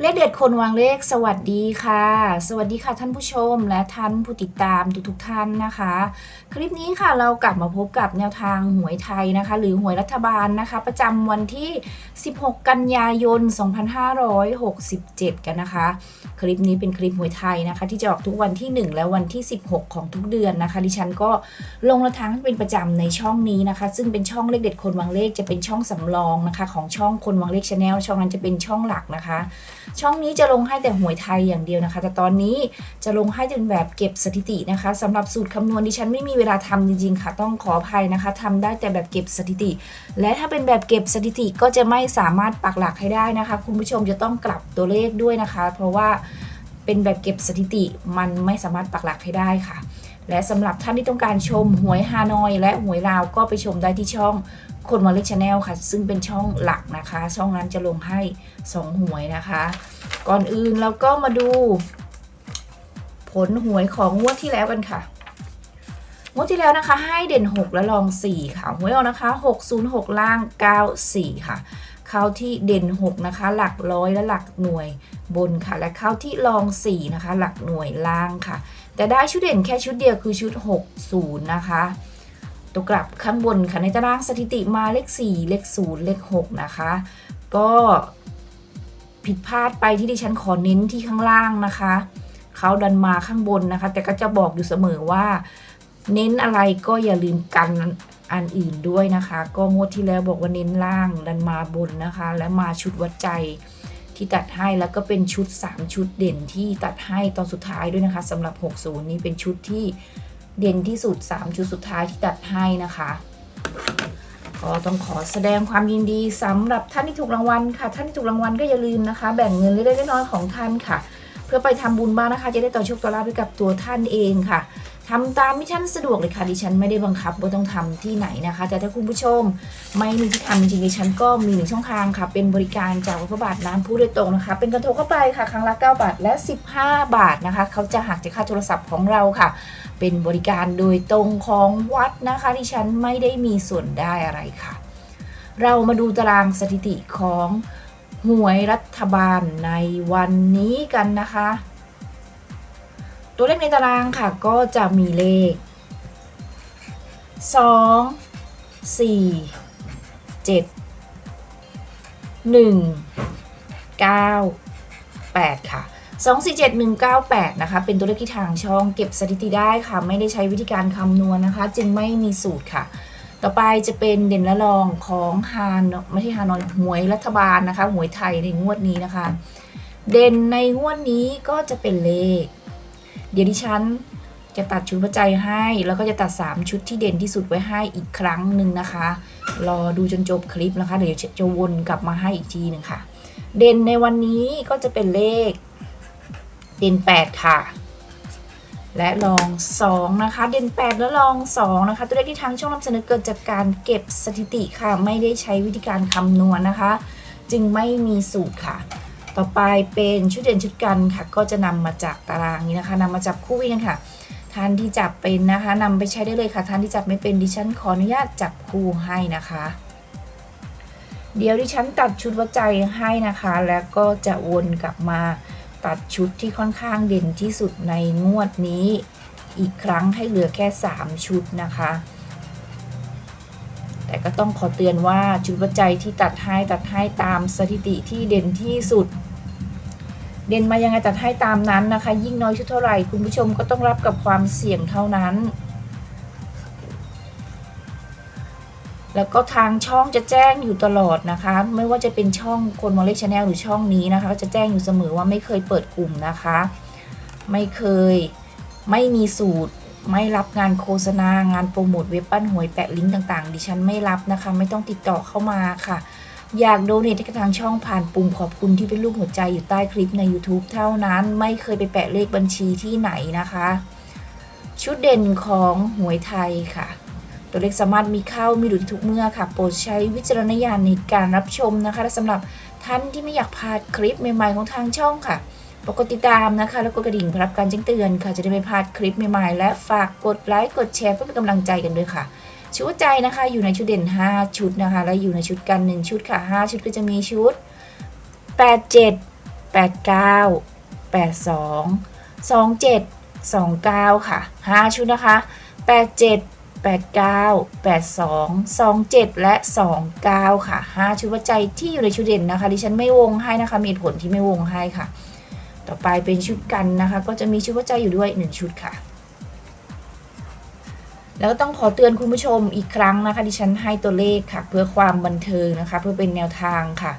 เลขเด็ดคนวางเลขสวัสดีค่ะ สวัสดีค่ะท่านผู้ชมและท่านผู้ติดตามทุกๆท่านนะคะ คลิปนี้ค่ะเรากลับมาพบกับแนวทางหวยไทยนะคะ หรือหวยรัฐบาลนะคะ ประจำวันที่ 16 กันยายน 2567 กันนะคะ คลิปนี้เป็นคลิปหวยไทยนะคะ ที่จะออกทุกวันที่ 1 และวันที่ 16 ของทุกเดือนนะคะดิฉันก็ลงแนวทางเป็นประจำในช่องนี้นะคะ ซึ่งเป็นช่องเลขเด็ดคนวางเลขจะเป็นช่องสำรองนะคะ ของช่องคนวางเลขชาแนลช่องนั้นจะเป็นช่องหลักนะคะช่องนี้จะลงให้แต่หวยไทยอย่างเดียวนะคะ แต่ตอนนี้จะลงให้เป็นแบบเก็บสถิตินะคะสำหรับสูตรคำนวณดิฉันไม่มีเวลาทำจริงๆค่ะ ต้องขออภัยนะคะทำได้แต่แบบเก็บสถิติ และถ้าเป็นแบบเก็บสถิติก็จะไม่สามารถปักหลักให้ได้นะคะ คุณผู้ชมจะต้องกลับตัวเลขด้วยนะคะ เพราะว่าเป็นแบบเก็บสถิติมันไม่สามารถปักหลักให้ได้ค่ะ และสำหรับท่านที่ต้องการชมหวยฮานอย และหวยลาวก็ไปชมได้ที่ช่อง คนมาเล็กชาแนลค่ะ ซึ่งเป็นช่องหลักนะคะ ช่องนั้นจะลงให้สองหวยนะคะ ก่อนอื่นเราก็มาดู ผลหวยของงวดที่แล้วกันค่ะงวดที่แล้วนะคะ ให้เด่น 6 และรอง 4 ค่ะหวยออกนะคะ 606 ล่าง 94 ค่ะ เข้าที่เด่น 6 นะคะ หลักร้อยและหลักหน่วยบนค่ะ และเข้าที่รอง 4 นะคะ หลักหน่วยล่างค่ะ แต่ได้ชุดเด่นแค่ชุดเดียวคือชุด 60 นะคะ ตัวกลับข้างบนค่ะในตารางสถิติมาเลข 4 เลข 0 เลข 6 นะคะ ก็ผิดพลาดไปที่ดิฉันขอเน้นที่ข้างล่างนะคะเขาดันมาข้างบนนะคะ แต่ก็จะบอกอยู่เสมอว่า เน้นอะไรก็อย่าลืมกันอันอื่นด้วยนะคะ ก็งวดที่แล้วบอกว่าเน้นล่างดันมาบนนะคะ และมาชุดวัดใจที่ตัดให้แล้วก็เป็นชุด 3 ชุดเด่นที่ตัดให้ตอนสุดท้ายด้วยนะคะสำหรับ 60 นี้เป็นชุดที่ เด่นที่สุด 3 ชุดสุดท้ายที่ตัดให้นะคะก็ต้องขอแสดงความยินดีสำหรับท่านที่ถูกรางวัลค่ะ ท่านที่ถูกรางวัลก็อย่าลืมนะคะ แบ่งเงินเล็กๆน้อยๆของท่านค่ะ เพื่อไปทำบุญบ้างนะคะ จะได้ต่อโชคต่อลาภให้กับตัวท่านเองค่ะ ทำตามที่ท่านสะดวกเลยค่ะดิฉันไม่ได้บังคับว่าต้องทำที่ไหนนะคะ แต่ถ้าคุณผู้ชมไม่มีที่ทำจริงๆดิฉันก็มีหนึ่งช่องทางค่ะ เป็นบริการจากวัดพระบาทน้ำพุโดยตรงนะคะ เป็นกระโทรเข้าไปค่ะ ครั้งละ 9 บาทและ 15 บาทนะคะ เขาจะหักจากค่าโทรศัพท์ของเราค่ะ เป็นบริการโดยตรงของวัดนะคะดิฉันไม่ได้มีส่วนได้อะไรค่ะ เรามาดูตารางสถิติของหวยรัฐบาลในวันนี้กันนะคะ ตัวเลขในตารางค่ะก็จะมีเลข 2 4 7 1 9 8 ค่ะ 2 4 7 1 9 8 นะคะ เป็นตัวเลขที่ทางช่องเก็บสถิติได้ค่ะ ไม่ได้ใช้วิธีการคำนวณนะคะ จึงไม่มีสูตรค่ะ ต่อไปจะเป็นเด่นละรองของฮานไม่ใช่ฮานอยหวยรัฐบาลนะคะ หวยไทยในงวดนี้นะคะ เด่นในงวดนี้ก็จะเป็นเลข เดี๋ยวดิฉันจะตัดชุดประจัยให้ แล้วก็จะตัด 3 ชุดที่เด่นที่สุดไว้ให้อีกครั้งหนึ่งนะคะ รอดูจนจบคลิปนะคะ เดี๋ยวจะวนกลับมาให้อีกทีหนึ่งค่ะ เด่นในวันนี้ก็จะเป็นเลข เด่น 8 ค่ะ และลอง 2 นะคะ เด่น 8 แล้วลอง 2 นะคะ ตัวเลขที่ทางช่องนำเสนอเกิดจากการเก็บสถิติค่ะ ไม่ได้ใช้วิธีการคำนวณนะคะ จึงไม่มีสูตรค่ะ ต่อไปเป็นชุดเด่นชุดกันค่ะ ก็จะนำมาจากตารางนี้นะคะนำมาจับคู่กันค่ะท่านที่จับเป็นนะคะนำไปใช้ได้เลยค่ะท่านที่จับไม่เป็นดิฉันขออนุญาตจับคู่ให้นะคะ เดี๋ยวดิฉันตัดชุดวัดใจให้นะคะ แล้วก็จะวนกลับมาตัดชุดที่ค่อนข้างเด่นที่สุดในงวดนี้ อีกครั้งให้เหลือแค่ 3 ชุดนะคะแต่ก็ต้องขอเตือนว่าชุดวัดใจที่ตัดให้ตัดให้ตามสถิติที่เด่นที่สุด เด่นมายังไงตัดให้ตามนั้นนะคะ ยิ่งน้อยชุดเท่าไหร่ คุณผู้ชมก็ต้องรับกับความเสี่ยงเท่านั้น แล้วก็ทางช่องจะแจ้งอยู่ตลอดนะคะ ไม่ว่าจะเป็นช่องคนมอลเล็กชาแนลหรือช่องนี้นะคะ ก็จะแจ้งอยู่เสมอว่าไม่เคยเปิดกลุ่มนะคะ ไม่เคยไม่มีสูตรไม่รับงานโฆษณางานโปรโมทเว็บปั้นหวยแปะลิงก์ต่างๆ ดิฉันไม่รับนะคะ ไม่ต้องติดต่อเข้ามาค่ะ อยากโดเนทให้กับทางช่องผ่านปุ่มขอบคุณที่เป็นรูปหัวใจอยู่ใต้คลิปใน YouTube เท่านั้นไม่เคยไปแปะเลขบัญชีที่ไหนนะคะ ชุดเด่นของหวยไทยค่ะ ตัวเลขสามารถมีเข้ามีหลุดทุกเมื่อค่ะ โปรดใช้วิจารณญาณในการรับชมนะคะและสำหรับท่านที่ไม่อยากพลาดคลิปใหม่ๆของทางช่องค่ะปกดติดตามนะคะ แล้วก็กระดิ่งเพื่อรับการแจ้งเตือนค่ะ จะได้ไม่พลาดคลิปใหม่ๆ และฝากกดไลค์ กดแชร์เพื่อเป็นกำลังใจกันด้วยค่ะ ชุดใจนะคะอยู่ในชุดเด่น 5 ชุดนะคะ และอยู่ในชุดกัน 1 ชุดค่ะ 5 ชุดก็จะมีชุด 8 7 89 82 27 29 ค่ะ 5 ชุดนะคะ 87 89 82 27 และ 29 ค่ะ 5 ชุดวัดใจที่อยู่ในชุดเด่นนะคะ ดิฉันไม่วงให้นะคะ มีผลที่ไม่วงให้ค่ะ ต่อไปเป็นชุดกันนะคะ ก็จะมีชุดวัดใจอยู่ด้วย 1 ชุดค่ะ แล้วก็ต้องขอเตือนคุณผู้ชมอีกครั้งนะคะดิฉันให้ตัวเลขค่ะ เพื่อความบันเทิงนะคะ เพื่อเป็นแนวทางค่ะ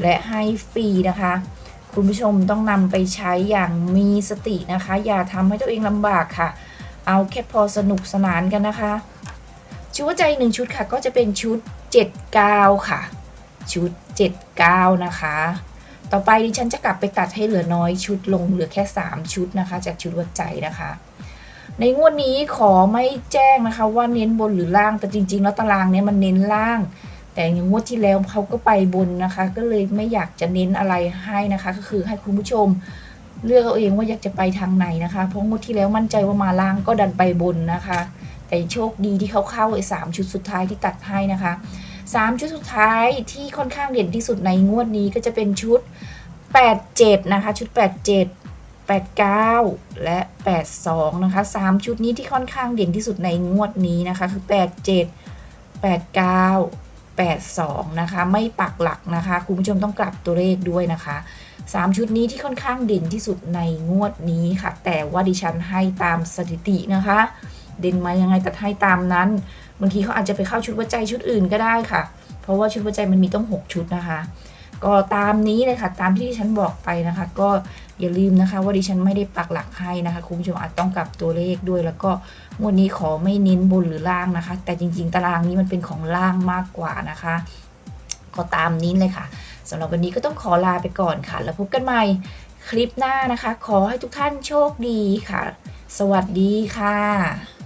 และให้ฟรีนะคะ คุณผู้ชมต้องนำไปใช้อย่างมีสตินะคะ อย่าทำให้ตัวเองลำบากค่ะ เอาแค่พอสนุกสนานกันนะคะ ชุดวัดใจหนึ่งชุดค่ะ ก็จะเป็นชุด79ค่ะ ชุด79นะคะ ต่อไปดิฉันจะกลับไปตัดให้เหลือน้อยชุดลงเหลือแค่ 3 ชุดนะคะ จากชุดวัดใจนะคะ ในงวดนี้ขอไม่แจ้งนะคะ ว่าเน้นบนหรือล่าง แต่จริง ๆ แล้วตารางเนี้ยมันเน้นล่าง แต่อย่างงวดที่แล้วเขาก็ไปบนนะคะ ก็เลยไม่อยากจะเน้นอะไรให้นะคะ ก็คือให้คุณผู้ชมเลือกเอาเองว่าอยากจะไปทางไหนนะคะ เพราะงวดที่แล้วมั่นใจว่ามาล่างก็ดันไปบนนะคะ แต่โชคดีที่เขาเข้าไอ้สามชุดสุดท้ายที่ตัดให้นะคะสามชุดสุดท้ายที่ค่อนข้างเด่นที่สุดในงวดนี้ก็จะเป็นชุด 87 นะคะ ชุด 87 89 และ 82 นะคะ 3 ชุดนี้ที่ค่อนข้างเด่นที่สุดในงวดนี้นะคะ คือ 87 89 82 นะคะ ไม่ปักหลักนะคะ คุณผู้ชมต้องกลับตัวเลขด้วยนะคะ 3 ชุดนี้ที่ค่อนข้างเด่นที่สุดในงวดนี้ค่ะ แต่ว่าดิฉันให้ตามสถิตินะคะ เด่นมายังไงแต่ให้ตามนั้นบางทีเขาอาจจะไปเข้าชุดวัดใจชุดอื่นก็ได้ค่ะ เพราะว่าชุดวัดใจมันมีต้อง 6 ชุดนะคะ ก็ตามนี้เลยค่ะตามที่ดิฉันบอกไปนะคะ ก็อย่าลืมนะคะว่าดิฉันไม่ได้ปักหลักให้นะคะ คุณผู้ชมอาจต้องกลับตัวเลขด้วย แล้วก็งวดนี้ขอไม่เน้นบนหรือล่างนะคะ แต่จริง ๆ ตารางนี้มันเป็นของล่างมากกว่านะคะ ก็ตามนี้เลยค่ะสำหรับวันนี้ก็ต้องขอลาไปก่อนค่ะ แล้วพบกันใหม่คลิปหน้านะคะ ขอให้ทุกท่านโชคดีค่ะ สวัสดีค่ะ